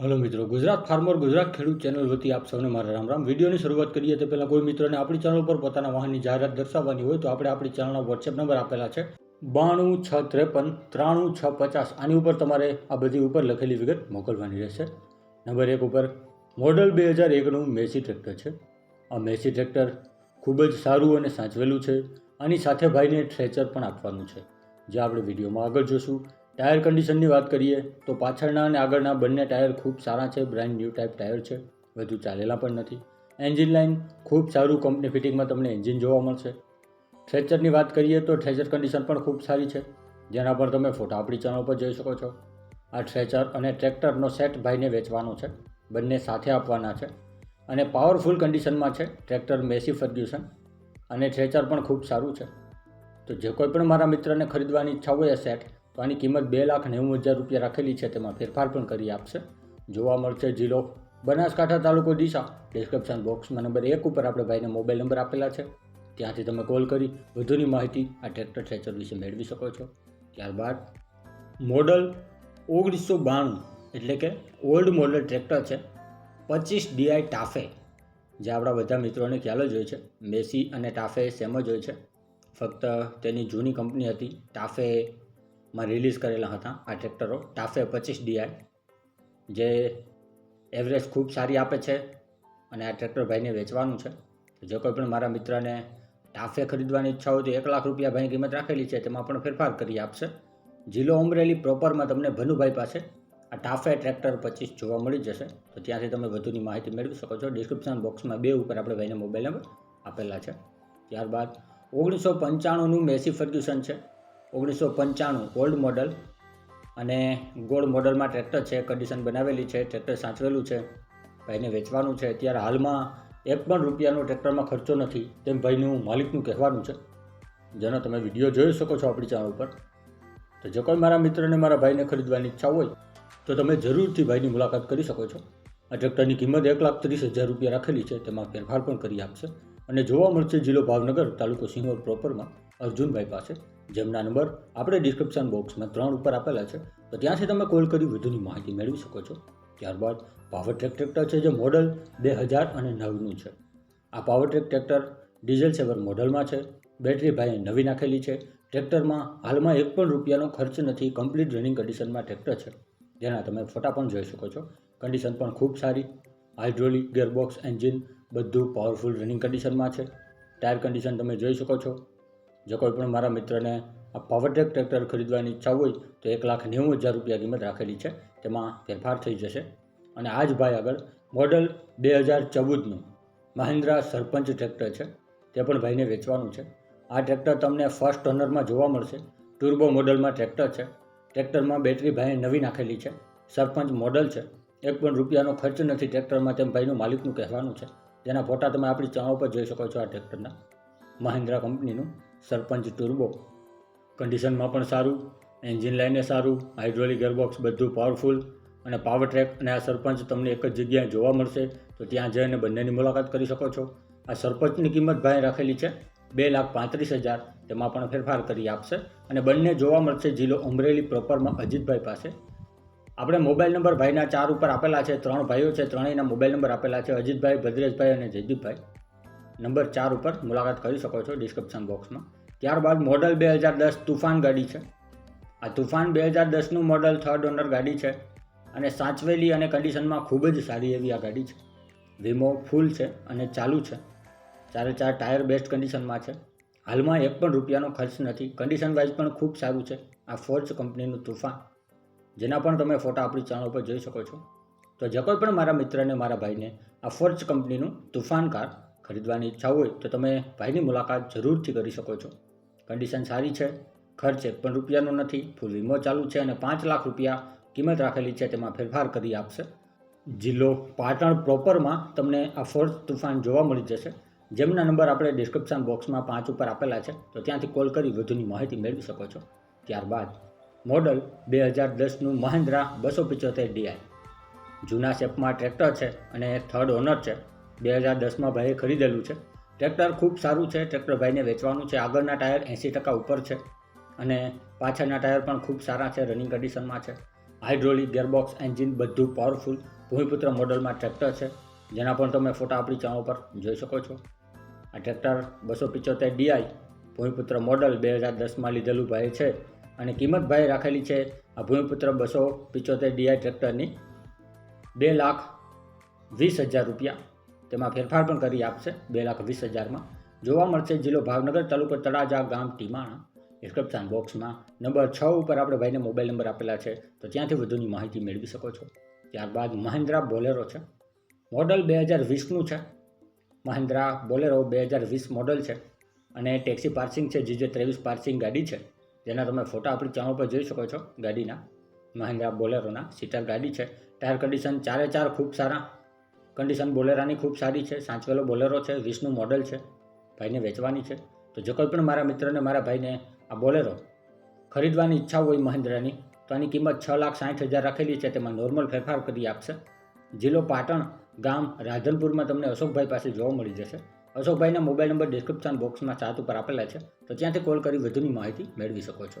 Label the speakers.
Speaker 1: Hello મિત્રો, Gujarat farmer Gujarat ખેડૂત channel વતી આપ સૌને મારા રામ રામ. વિડીયોની શરૂઆત કરીએ તે પહેલાં કોઈ મિત્રોને આપણી ચેનલ પર પોતાના વાહનની જાહેરાત દર્શાવવાની હોય તો આપણે આપણી ચેનલનો વોટ્સએપ નંબર આપેલા છે. બાણું છ ત્રેપન ત્રાણું છ પચાસ. આની ઉપર તમારે આ બધી ઉપર લખેલી વિગત મોકલવાની રહેશે. નંબર એક ઉપર, મોડલ બે હજાર એકનું મેસી ટ્રેક્ટર છે. આ મેસી ટ્રેક્ટર ખૂબ જ સારું અને સાચવેલું છે. આની સાથે ભાઈને ટ્રેચર પણ આપવાનું છે. જે આપણે વિડીયોમાં આગળ જોશું. ટાયર કન્ડિશનની વાત કરીએ, તો પાછળના અને આગળના બંને ટાયર ખૂબ સારા છે બ્રાન્ડ ન્યૂ ટાઈપ ટાયર છે, વધુ ચાલેલા પણ નથી. એન્જિન લાઇન ખૂબ સારું કંપની ફિટિંગમાં તમને એન્જિન જોવા મળશે. થ્રેચરની વાત કરીએ તો થ્રેચર કન્ડિશન પણ ખૂબ સારી છે. જેના પર તમે ફોટા આપણી ચેનલ પર જોઈ શકો છો. આ થ્રેચર અને ટ્રેક્ટરનો સેટ ભાઈને વેચવાનો છે, બંને સાથે આપવાના છે. અને પાવરફુલ કન્ડિશનમાં છે ટ્રેક્ટર મેસી ફર્ગ્યુસન અને થ્રેચર પણ ખૂબ સારું છે. તો જે કોઈ પણ મારા મિત્રને ખરીદવાની ઈચ્છા હોય આ સેટ તો આની કિંમત બે લાખ નેવું હજાર રૂપિયા રાખેલી છે, તેમાં ફેરફાર પણ કરી આપશે. જોવા મળશે જિલ્લો બનાસકાંઠા તાલુકો દિશા. ડિસ્ક્રિપ્શન બોક્સમાં નંબર એક ઉપર આપણે ભાઈને મોબાઈલ નંબર આપેલા છે. ત્યાંથી તમે કોલ કરી, વધુની માહિતી આ ટ્રેક્ટર ટ્રેચર વિશે મેળવી શકો છો. ત્યારબાદ મોડલ ઓગણીસો બાણું, એટલે કે ઓલ્ડ મોડલ ટ્રેક્ટર છે, પચીસ ડીઆઈ ટાફે જે આપણા બધા મિત્રોને ખ્યાલ જ હોય છે. મેસી અને ટાફે સેમ જ હોય છે. ફક્ત તેની જૂની કંપની હતી ટાફેમાં રિલીઝ કરેલા હતા આ ટ્રેક્ટરો ટાફે પચીસ ડીઆઈ જે એવરેજ ખૂબ સારી આપે છે અને આ ટ્રેક્ટર ભાઈને વેચવાનું છે. જો કોઈ પણ મારા મિત્રને ટાફે ખરીદવાની ઈચ્છા હોય તો એક લાખ રૂપિયા ભાઈ કિંમત રાખેલી છે, તેમાં પણ ફેરફાર કરી આપશે. જિલ્લો અમરેલી પ્રોપરમાં તમને ભનુભાઈ પાસે આ ટાફે ટ્રેક્ટર પચીસ જોવા મળી જશે. તો ત્યાંથી તમે વધુની માહિતી મેળવી શકો છો. ડિસ્ક્રિપ્શન બોક્સમાં બે ઉપર આપણે ભાઈને મોબાઈલ નંબર આપેલા છે. ત્યારબાદ ઓગણીસો પંચાણુંનું મેસી ફર્ગ્યુસન છે. ઓગણીસો પંચાણું ઓલ્ડ મોડલ અને ગોલ્ડ મોડલમાં ટ્રેક્ટર છે કન્ડિશન બનાવેલી છે ટ્રેક્ટર સાચવેલું છે, ભાઈને વેચવાનું છે. અત્યારે હાલમાં એક પણ રૂપિયાનો ટ્રેક્ટરમાં ખર્ચો નથી. તેમ ભાઈનું માલિકનું કહેવાનું છે. જેનો તમે વીડિયો જોઈ શકો છો આપણી ચેનલ ઉપર. તો જો કોઈ મારા મિત્રને, મારા ભાઈને ખરીદવાની ઈચ્છા હોય, તો તમે જરૂરથી ભાઈની મુલાકાત કરી શકો છો. આ ટ્રેક્ટરની કિંમત એક લાખ ત્રીસ હજાર રૂપિયા રાખેલી છે. તેમાં ફેરફાર પણ કરી આપશે. અને જોવા મળશે જિલ્લો ભાવનગર તાલુકો સિંહોર પ્રોપરમાં અર્જુનભાઈ પાસે, જેમના નંબર આપણે ડિસ્ક્રિપ્શન બોક્સમાં ત્રણ ઉપર આપેલા છે, તો ત્યાંથી તમે કોલ કરી વધુની માહિતી મેળવી શકો છો. ત્યારબાદ પાવર ટ્રેક ટ્રેક્ટર છે જે મોડલ બે હજાર અને નવનું છે. આ power track tractor diesel saver મોડલમાં છે બેટરી ભાઈ નવી નાખેલી છે. ટ્રેક્ટરમાં હાલમાં એક પણ રૂપિયાનો ખર્ચ નથી કમ્પ્લીટ રનિંગ કન્ડિશનમાં ટ્રેક્ટર છે. જેના તમે ફોટા પણ જોઈ શકો છો. કન્ડિશન પણ ખૂબ સારી. હાઇડ્રોલિક ગેરબોક્સ એન્જિન બધું પાવરફુલ રનિંગ કન્ડિશનમાં છે. ટાયર કન્ડિશન તમે જોઈ શકો છો. જો કોઈ પણ મારા મિત્રને આ પાવરટેક ટ્રેક્ટર ખરીદવાની ઈચ્છા હોય તો એક લાખ નેવું હજાર રૂપિયા કિંમત રાખેલી છે, તેમાં ફેરફાર થઈ જશે. અને આ જ ભાઈ આગળ મોડલ બે હજાર ચૌદનું મહિન્દ્રા સરપંચ ટ્રેક્ટર છે, તે પણ ભાઈને વેચવાનું છે. આ ટ્રેક્ટર તમને ફર્સ્ટ ઓનરમાં જોવા મળશે. ટુર્બો મોડલમાં ટ્રેક્ટર છે. ટ્રેક્ટરમાં બેટરી ભાઈએ નવી નાખેલી છે. સરપંચ મોડલ છે. એક પણ રૂપિયાનો ખર્ચ નથી ટ્રેક્ટરમાં તેમ ભાઈનું માલિકનું કહેવાનું છે. જેના ફોટા તમે આપણી ચેનલ પર જોઈ શકો છો આ ટ્રેક્ટરના મહિન્દ્રા કંપનીનું સરપંચ ટુર્બો કન્ડિશનમાં પણ સારું એન્જિન લાઈને સારું હાઇડ્રોલિક ગિયરબોક્સ બધું પાવરફુલ અને પાવર ટ્રેક અને આ સરપંચ તમને એક જ જગ્યાએ જોવા મળશે, તો ત્યાં જઈને બંનેની મુલાકાત કરી શકો છો. આ સરપંચની કિંમત ભાઈ રાખેલી છે બે લાખ પાંત્રીસ હજાર, તેમાં પણ ફેરફાર કરી આપશે અને બંને જોવા મળશે જિલ્લો અમરેલી પ્રોપરમાં અજીતભાઈ પાસે. આપણે મોબાઈલ નંબર ભાઈના ચાર ઉપર આપેલા છે, ત્રણ ભાઈઓ છે, ત્રણેયના મોબાઈલ નંબર આપેલા છે, અજીતભાઈ, ભદ્રેશભાઈ અને જયદીપભાઈ. નંબર ચાર ઉપર મુલાકાત કરી શકો છો ડિસ્ક્રિપ્શન બોક્સમાં ત્યારબાદ મોડલ બે હજાર દસ તુફાન ગાડી છે. આ તુફાન બે હજાર દસનું મોડલ થર્ડ ઓનર ગાડી છે અને સાચવેલી અને કન્ડિશનમાં ખૂબ જ સારી એવી આ ગાડી છે. વીમો ફૂલ છે અને ચાલુ છે. ચારે ચાર ટાયર બેસ્ટ કન્ડિશનમાં છે. હાલમાં એક પણ રૂપિયાનો ખર્ચ નથી. કન્ડિશન વાઇઝ પણ ખૂબ સારું છે આ ફોર્ચ કંપનીનું તુફાન. જેના પણ તમે ફોટા આપણી ચેનલ પર જોઈ શકો છો. તો જે કોઈ પણ મારા મિત્રને, મારા ભાઈને આ ફોર્ચ કંપનીનું તુફાન કાર ખરીદવાની ઈચ્છા હોય તો તમે ભાઈની મુલાકાત જરૂરથી કરી શકો છો. કન્ડિશન સારી છે. ખર્ચ એક પણ રૂપિયાનો નથી. ફૂલ વીમો ચાલુ છે અને પાંચ લાખ રૂપિયા કિંમત રાખેલી છે તેમાં ફેરફાર કરી આપશે. જિલ્લો પાટણ પ્રોપરમાં તમને આ ફોર્થ તુફાન જોવા મળી જશે. જેમના નંબર આપણે ડિસ્ક્રિપ્શન બોક્સમાં પાંચ ઉપર આપેલા છે, તો ત્યાંથી કોલ કરી વધુની માહિતી મેળવી શકો છો. ત્યારબાદ મોડલ બે હજાર દસનું મહિન્દ્રા બસો પિચોતેર ડીઆઈ જૂના શેપમાં ટ્રેક્ટર છે અને થર્ડ ઓનર છે. બે હજાર દસમાં ભાઈએ ખરીદેલું છે. ટ્રેક્ટર ખૂબ સારું છે. ટ્રેક્ટર ભાઈને વેચવાનું છે. આગળના ટાયર એંસી ટકા ઉપર છે. અને પાછળના ટાયર પણ ખૂબ સારા છે. રનિંગ કન્ડિશનમાં છે. હાઇડ્રોલિક ગેરબોક્સ એન્જિન બધું પાવરફુલ. ભૂમિપુત્ર મોડલમાં ટ્રેક્ટર છે. જેના પણ તમે ફોટા આપણી ચેનલ પર જોઈ શકો છો. આ ટ્રેક્ટર બસો પિચોતેર ડીઆઈ ભૂમિપુત્ર મોડલ બે હજાર દસમાં લીધેલું ભાઈ છે. અને કિંમત ભાઈ રાખેલી છે આ ભૂમિપુત્ર બસો પિચોતેર ડીઆઈ ટ્રેક્ટરની બે લાખ વીસ હજાર રૂપિયા. તેમાં ફેરફાર પણ કરી આપશે બે લાખ વીસ હજારમાં. જોવા મળશે, જિલ્લો ભાવનગર તાલુકો તળાજા ગામ ટીમાણા. ડિસ્ક્રિપ્શન બોક્સમાં નંબર છ ઉપર આપણે ભાઈને મોબાઈલ નંબર આપેલા છે. તો ત્યાંથી વધુની માહિતી મેળવી શકો છો. ત્યારબાદ મહિન્દ્રા બોલેરો છે. મોડલ બે હજાર વીસનું છે. મહિન્દ્રા બોલેરો બે હજાર વીસ મોડલ છે. અને ટેક્સી પાર્સિંગ છે જે જે ત્રેવીસ પાર્સિંગ ગાડી છે. જેના તમે ફોટા આપણી ચેનલ પર જોઈ શકો છો ગાડીના. મહિન્દ્રા બોલેરોના સીટર ગાડી છે. ટાયર કન્ડિશન ચારે ચાર ખૂબ સારા. કન્ડિશન બોલેરાની ખૂબ સારી છે, સાંચવેલો બોલેરો છે વીસનું મોડલ છે, ભાઈને વેચવાની છે. તો જો કોઈ પણ મારા મિત્રને મારા ભાઈને આ બોલેરો ખરીદવાની ઈચ્છા હોય મહિન્દ્રાની, તો આની કિંમત છ લાખ સાઠ હજાર રાખેલી છે, તેમાં નોર્મલ ફેરફાર કરી આપશે. જિલ્લો પાટણ ગામ રાધનપુરમાં તમને અશોકભાઈ પાસે જોવા મળી જશે. અશોકભાઈના મોબાઈલ નંબર ડિસ્ક્રિપ્શન બોક્સમાં ચાર્ટ ઉપર આપેલા છે. તો ત્યાંથી કોલ કરી વધુની માહિતી મેળવી શકો છો.